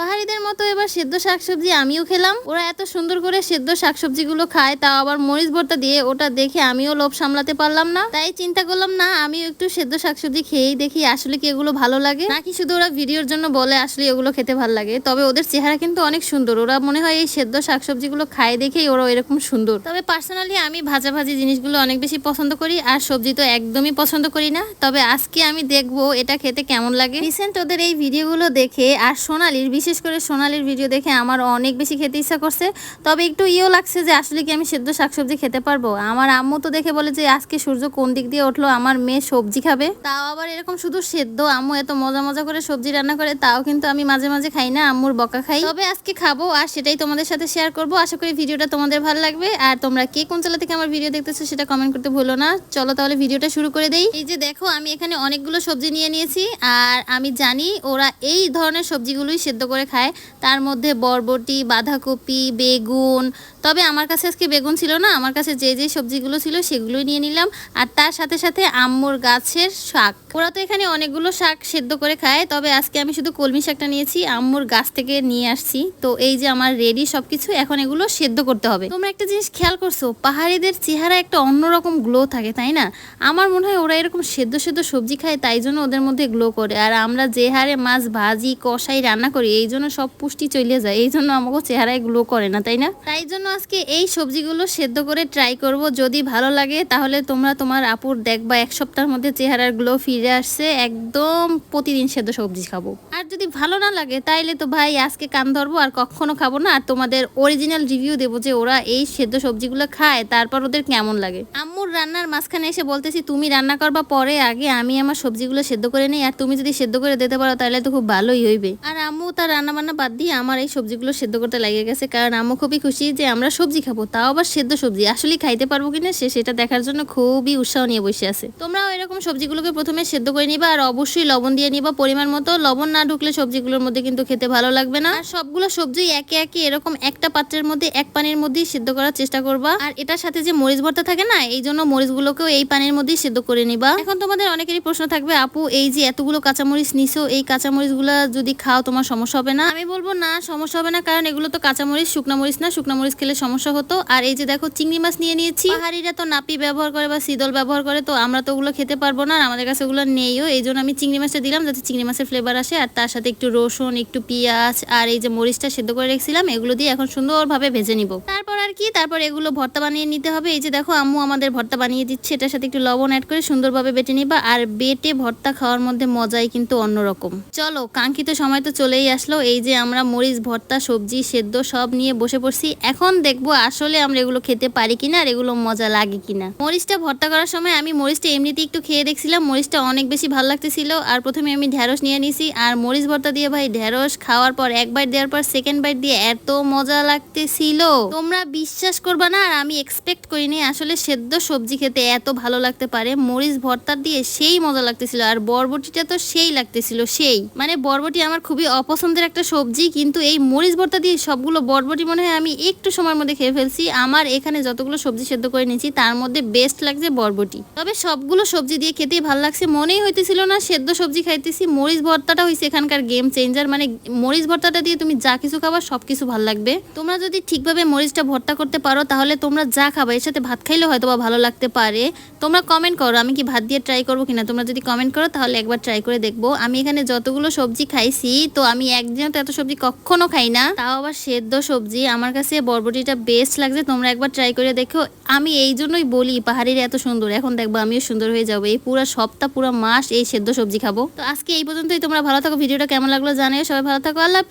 পাহাড়িদের মতো এবার সেদ্ধ শাকসবজি আমিও খেলাম। ওরা এত সুন্দর করে সেদ্ধ শাকসবজিগুলো খায়, তাও আবার মরিচ ভর্তা দিয়ে ওটা দেখে আমিও লোভ সামলাতে পারলাম না। তাই চিন্তা করলাম, না, আমিও একটু সেদ্ধ শাকসবজি খেয়েই দেখি আসলে কি এগুলো ভালো লাগে? নাকি শুধু ওরা ভিডিওর জন্য বলে আসলে এগুলো খেতে ভালো লাগে, তবে ওদের চেহারা কিন্তু অনেক সুন্দর। ওরা মনে হয় এই সেদ্ধ শাকসবজিগুলো খায় দেখেই ওরা এরকম সুন্দর। তবে পার্সোনালি আমি ভাজা ভাজি জিনিসগুলো অনেক বেশি পছন্দ করি, আর সবজি তো একদমই পছন্দ করি না। তবে আজকে আমি দেখব এটা খেতে কেমন লাগে। রিসেন্ট ওদের এই ভিডিওগুলো দেখে আর সোনালির বিশেষ করে সোনালির ভিডিও দেখে আমার অনেক বেশি খেতে ইচ্ছা করছে। তবে একটু ইয়েও লাগছে যে আসলে কি আমি সেদ্ধ শাকসবজি খেতে পারব? আমার আম্মু তো দেখে বলে যে আজকে সূর্য কোন দিক দিয়ে উঠল, আমার মেয়ে সবজি খাবে। তাও আবার এরকম শুধু সেদ্ধ, আম্মু এত মজা মজা করে সবজি রান্না করে, তাও কিন্তু আমি মাঝে মাঝে খাই না, আম্মুর বকা খাই। তবে আজকে খাব আর সেটাই তোমাদের সাথে শেয়ার করব। আশা করি ভিডিওটা তোমাদের ভালো লাগবে। আর তোমরা কে কোন জেলা থেকে আমার ভিডিও দেখতেছো সেটা কমেন্ট করতে ভুলো না। চলো তাহলে ভিডিওটা শুরু করে দেই। এই যে দেখো, আমি এখানে অনেকগুলো সবজি নিয়ে নিয়েছি। আর আমি জানি ওরা এই ধরনের সবজিগুলোই সেদ্ধ করে খায়, তার মধ্যে বরবটি, বাঁধাকপি, বেগুন, তবে আমার কাছে আজকে বেগুন ছিল না, আমার কাছে যে যে সবজিগুলো ছিল সেগুলোই নিয়ে নিলাম। আর তার সাথে সাথে আম্মুর গাছের শাক। ওরা তো এখানে অনেকগুলো শাক সেদ্ধ করে খায়, তবে আজকে আমি শুধু কলমি শাকটা নিয়েছি, আম্মুর গাছ থেকে নিয়ে আসছি। তো এই যে আমার রেডি সবকিছু, এখন এগুলো সেদ্ধ করতে হবে। তোমরা একটা জিনিস খেয়াল করছ, পাহাড়িদের চেহারা একটা অন্যরকম গ্লো থাকে, তাই না? আমার মনে হয় ওরা এরকম সেদ্ধ সেদ্ধ সবজি খায়, তাই জন্য ওদের মধ্যে গ্লো করে। আর আমরা যে হারে মাছ ভাজি, কষাই, রান্না করি এই জন্য সব পুষ্টি চলে যায়, এই জন্য আমাকে চেহারায় গ্লো করে না, তাই না? তাই জন্য আজকে এই সবজিগুলো সেদ্ধ করে ট্রাই করব, যদি ভালো লাগে তাহলে তোমরা তোমার আপুর দেখবা, এক সপ্তাহের মধ্যে চেহারার গ্লো ফিরে আসছে, একদম প্রতিদিন সেদ্ধ সবজি খাব। আর যদি ভালো না লাগে, তাইলে তো ভাই আজকে কান ধরবো আর কখনো খাব না। আর তোমাদের অরিজিনাল রিভিউ দেবো যে ওরা এই সেদ্ধ সবজিগুলো খায়, তারপর ওদের কেমন লাগে। আম্মুর রান্নার মাঝখানে এসে বলতেছি, তুমি রান্না করবা পরে, আগে আমি আমার সবজিগুলো সেদ্ধ করে নিই, আর তুমি যদি সেদ্ধ করে দিতে পারো তাহলে তো খুব ভালোই হইবে। আর আম্মু তার রান্না বান্না বাদ দিয়ে আমার এই সবজিগুলো সেদ্ধ করতে লাগে গেছে, কারণ আম্মু খুবই খুশি যে আমরা সবজি খাব, তাও আবার সেদ্ধ সবজি। আসলে খাইতে পারব কিনা সে সেটা দেখার জন্য খুবই উৎসাহ নিয়ে বসে আছে। তোমরাও এরকম সবজিগুলোকে প্রথমে সেদ্ধ করে নিবা, আর অবশ্যই লবণ দিয়ে নিবা, পরিমাণ মতো। লবণ না ঢুকলে সবজিগুলোর মধ্যে কিন্তু খেতে ভালো লাগবে না। আর সবগুলো সবজি একে একে এরকম একটা পাত্রের মধ্যে, এক পানির মধ্যেই সেদ্ধ করার চেষ্টা করবা। আর এটার সাথে যে মরিচ ভর্তা থাকে না, এই জন্য মরিচগুলোকেও এই পানির মধ্যেই সেদ্ধ করে নিবা। এখন তোমাদের অনেকেরই প্রশ্ন থাকবে, আপু, এই যে এতগুলো কাঁচামরিচ নিছো, এই কাঁচামরিচগুলো যদি খাও, তোমার সমস্যা হবে না? আমি বলব না, সমস্যা হবে না, কারণ এগুলো তো কাঁচামরিচ, শুকনা মরিচ না, শুকনা মরিচ খেলে সমস্যা হতো। আর এই যে দেখো, চিংড়ি মাছ নিয়ে নিয়েছি। পাহাড়িরা তো নাপি ব্যবহার করে বা শীতল ব্যবহার করে, তো আমরা তো ওগুলো খেতে পারব না, আর আমাদের কাছে ওগুলো নেইও। এই জন্য আমি চিংড়ি মাছটা দিলাম, যাতে চিংড়ি মাছের ফ্লেভার আসে, আর তার সাথে একটু রসুন, একটু পেঁয়াজ আর এই যে মরিচটা সেদ্ধ করে রেখেছিলাম, এগুলো দিয়ে এখন সুন্দরভাবে ভেজে নিব। তারপর আর কি, তারপর এগুলো ভর্তা বানিয়ে নিতে হবে। এই যে দেখো, আম্মু আমাদের ভর্তা বানিয়ে দিচ্ছে। এটার সাথে একটু লবণ অ্যাড করে সুন্দরভাবে বেটে নিবা। আর বেটে ভর্তা খাওয়ার মধ্যে মজাই কিন্তু অন্যরকম। চলো, কাঙ্ক্ষিত সময় তো চলেই আসলো। এই যে আমরা মরিচ, ভর্তা, সবজি, সেদ্ধ সব নিয়ে বসে পড়ছি। এখন দেখব আসলে আমরা এগুলো খেতে পারি কিনা আর এগুলো মজা লাগে কিনা। মরিচটা ভর্তা করার সময় আমি মরিচটা এমনিতেই একটু খেয়ে দেখছিলাম। মরিচটা অনেক বেশি ভালো লাগতেছিল। আর প্রথমে আমি ঢ্যাঁড়স নিয়ে নিছি। আর মরিচ, ভর্তা দিয়ে ভাই ঢ্যাঁড়স খাওয়ার পর, এক বাইট দেওয়ার পর সেকেন্ড বাইট দিয়ে এত মজা লাগতেছিল। তোমরা বিশ্বাস করবা না আর আমি এক্সপেক্ট করিনি আসলে সেদ্ধ সবজি খেতে এত ভালো লাগতে পারে। মরিচ, ভর্তা দিয়ে সেই মজা লাগতেছিল আর বরবটিটা তো সেই লাগতেছিল, সেই। মানে বরবটি আমার খুবই অপছন্দের একটা সবজি, কিন্তু এই মরিচ, ভর্তা দিয়ে সবগুলো বরবটি মনে হয় আমি একটু সময়ের মধ্যে খেয়ে ফেলছি। আমার এখানে যতগুলো সবজি সেদ্ধ করে নিয়েছি, তার মধ্যে বেস্ট লাগছে বরবটি। তবে সবগুলো সবজি দিয়ে খেতেই ভালো লাগছে, মনেই হইতেছিল না সেদ্ধ সবজি খাইতেছি, মরিচ ভর্তাটা হয়েছে এখানকার গেম চেঞ্জার মানে মরিচ, ভর্তাটা দিয়ে তুমি যা কিছু খাবা সব কিছু ভালো লাগবে। তোমরা যদি ঠিকভাবে মরিচটা ভর্তা করতে পারো, তাহলে তোমরা যা খাবা, এর সাথে ভাত খাইলে হয়তো বা ভালো লাগতে পারে। তোমরা কমেন্ট করো, আমি কি ভাত দিয়ে ট্রাই করব কিনা? তোমরা যদি কমেন্ট করো, তাহলে একবার ট্রাই করে দেখব। আমি এখানে যতগুলো সবজি খাইছি, তো আমি একদিনও তো এত সবজি কখনো খাই না। তাও আবার সেদ্ধ সবজি, আমার কাছে বরবটিটা বেস্ট লাগছে, তোমরা একবার ট্রাই করে দেখো। আমি এই জন্যই বলি, পাহাড়ির এত সুন্দর, এখন দেখব আমিও সুন্দর হয়ে যাব। এই পুরো সপ্তাহ, পুরো মাস এই সেদ্ধ সবজি খাব। তো আজকে এই পর্যন্তই, তোমরা ভালো থাকো, ভিডিওটা কেমন লাগল জানিও, সবাই ভালো থাকো, আল্লাহ